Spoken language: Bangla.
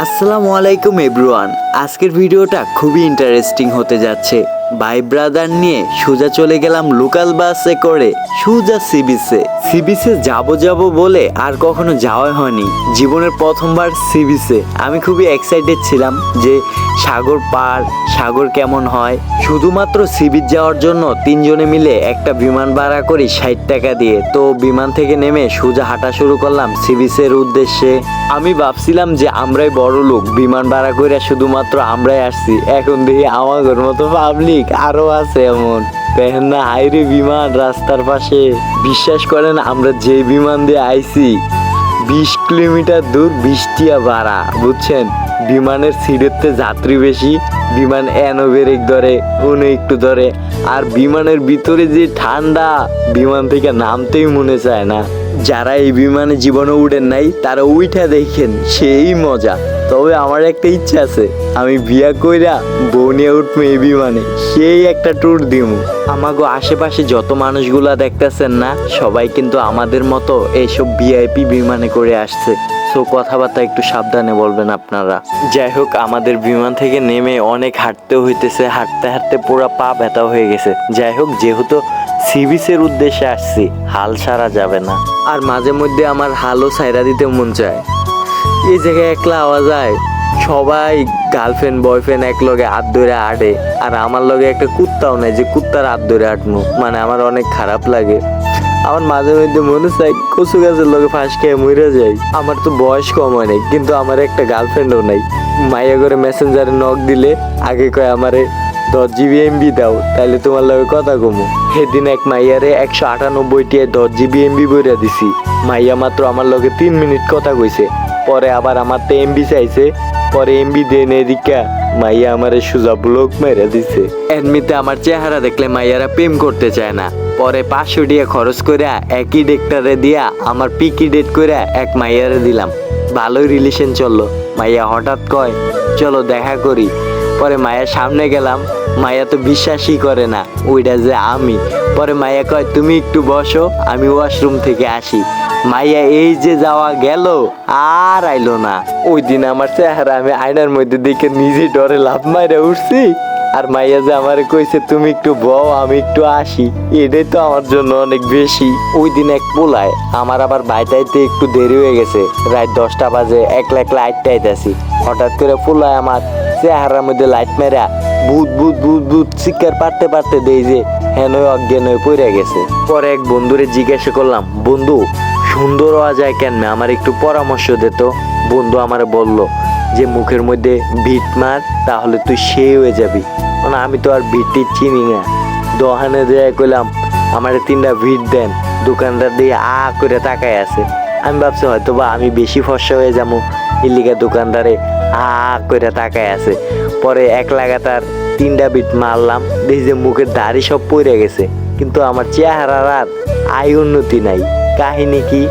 আসসালামু আলাইকুম এভরিওয়ান। আজকের ভিডিওটা খুবই ইন্টারেস্টিং হতে যাচ্ছে। ভাই ব্রাদার নিয়ে সোজা চলে গেলাম লোকাল বাসে করে, সোজা সিবিসে সিবিসে যাব যাব বলে আর কখনো যাওয়া হয়নি। জীবনের প্রথমবার সিবিসে আমি খুবই এক্সাইটেড ছিলাম যে সাগর পার, সাগর কেমন হয়। শুধুমাত্র সিবিচ যাওয়ার জন্য তিনজনে মিলে একটা বিমান ভাড়া করি ষাট টাকা দিয়ে। তো বিমান থেকে নেমে সোজা হাঁটা শুরু করলাম সিবিসের উদ্দেশ্যে। আমি ভাবছিলাম যে আমরাই বড় লোক বিমান ভাড়া করে শুধুমাত্র আমরাই আসছি। এখন দেখি আমাদের মতো পাবলিক আরও আছে এমন। দেখেন না, হাইরে বিমান, রাস্তার পাশে। বিশ্বাস করেন, আমরা যে বিমান দিয়ে আইছি, বিশ কিলোমিটার দূর বৃষ্টিয়া ভাড়া, বুঝছেন? বিমানের সিটেতে যাত্রী বেশি, বিমান এনো ধরে, উনি একটু ধরে। আর বিমানের ভিতরে যে ঠান্ডা, বিমান থেকে নামতেই মনে চায় না। যারা এই বিমানে জীবনে উঠেন নাই, তারা উইঠা দেখেন, সেই মজা। তবে আমার একটা ইচ্ছা আছে। আমি বিয়া কইরা বউ নিয়ে উঠবো এই বিমানে। সেই একটা ট্যুর দিমু। আমাগো আশেপাশে যত মানুষগুলা দেখতেছেন না, সবাই কিন্তু আমাদের মতো এইসব ভিআইপি বিমানে করে আসছে। সো কথাবার্তা একটু সাবধানে বলবেন আপনারা। যাই হোক, আমাদের বিমান থেকে নেমে অনেক হাঁটতে হইতেছে। হাঁটতে হাঁটতে পুরো পা ব্যথা হয়ে গেছে। যাই হোক, যেহেতু সিবিসের উদ্দেশ্যে আসছি, হাল সারা যাবে না। আর মাঝে মধ্যে আমার হালও সাইরা দিতে মন চায়। এই জায়গায় একলা আওয়া যায়। সবাই গার্লফ্রেন্ড বয়ফ্রেন্ড এক লগে হাত ধরে আটে আর আমার লগে একটা কুত্তাও নাই যে কুত্তার হাত ধরে আটমু মানে আমার অনেক খারাপ লাগে। আমার মাঝে মধ্যে মনে চাই কচু গাছের লগে ফাঁস খেয়ে মরে যাই। আমার তো বয়স কম হয় নাই, কিন্তু আমার একটা গার্লফ্রেন্ডও নাই। মাইয়া করে মেসেঞ্জারে নক দিলে, আগে কয় আমারে, দশ জিবি এমবি দাও তাহলে তোমার লগে কথা কমো। সেদিন এক মাইয়ারে একশো আটানব্বই টিয়া দশ জিবি এমবি বইরা দিছি। মাইয়া মাত্র আমার লগে তিন মিনিট কথা কইছে। পরে আবার আমার তো এমবি চাইছে পরে এমবি দেন এদিকা মাইয়া আমার সুজা ব্লক মেরে দিছে। এমনিতে আমার চেহারা দেখলে মাইয়ারা প্রেম করতে চায় না। পরে পাঁচশো টাকা খরচ করে একই ডেক্টারে দিয়া আমার পিকি ডেট করে এক মাইয়ারে দিলাম। ভালোই রিলেশন চলল। মাইয়া হঠাৎ কয়, চলো দেখা করি। পরে মায়ের সামনে গেলাম। মায়া তো বিশ্বাসই করে না ওইটা যে আমি। পরে মায়া কয়, তুমি একটু বসো, আমি ওয়াশরুম থেকে আসি। মাইয়া এই যে যাওয়া গেল, আর আইলো না। ওই দিন আমার চেহারা আমি আয়নার মধ্যে দেখে নিজে ডরে লাভ মাইরা উঠছি। আর মাইয়া যে আমার কইছে, তুমি একটু বও, আমি একটু আসি। এটাই তো আমার জন্য অনেক বেশি। ওই দিন এক পোলায় আমার আবার বাইটাইতে একটু দেরি হয়ে গেছে। রাত দশটা বাজে, একলা একলা আটটা আইতাছি হঠাৎ করে পোলায় আমার চেহারার মধ্যে লাইট মেরা ভূত ভূত ভূত ভূত চিৎকার পারতে পারতে দেই যে হেন অজ্ঞান হয়ে পড়ে গেছে। পরে এক বন্ধুরে জিজ্ঞাসা করলাম, বন্ধু, সুন্দর হওয়া যায় কেন আমার একটু পরামর্শ দিত বন্ধু আমার বলল যে মুখের মধ্যে ভিট মার, তাহলে তুই সে হয়ে যাবি। মানে আমি তো আর ভিটটি চিনি না। দোকানে দিয়ে কইলাম আমার তিনটা ভিট দেন। দোকানদার দিয়ে আ করে তাকায় আছে। আমি ভাবছি হয়তো বা আমি বেশি ফর্সা হয়ে যাব। ইলিগা দোকানদারে আ করে তাকায় আছে। পরে এক লাগাতার তিনটা বিট মারলাম। দেখি যে মুখের দাড়ি সব পড়ে গেছে। কিন্তু আমার চেহারার আর আয় উন্নতি নাই। কাহিনী কি?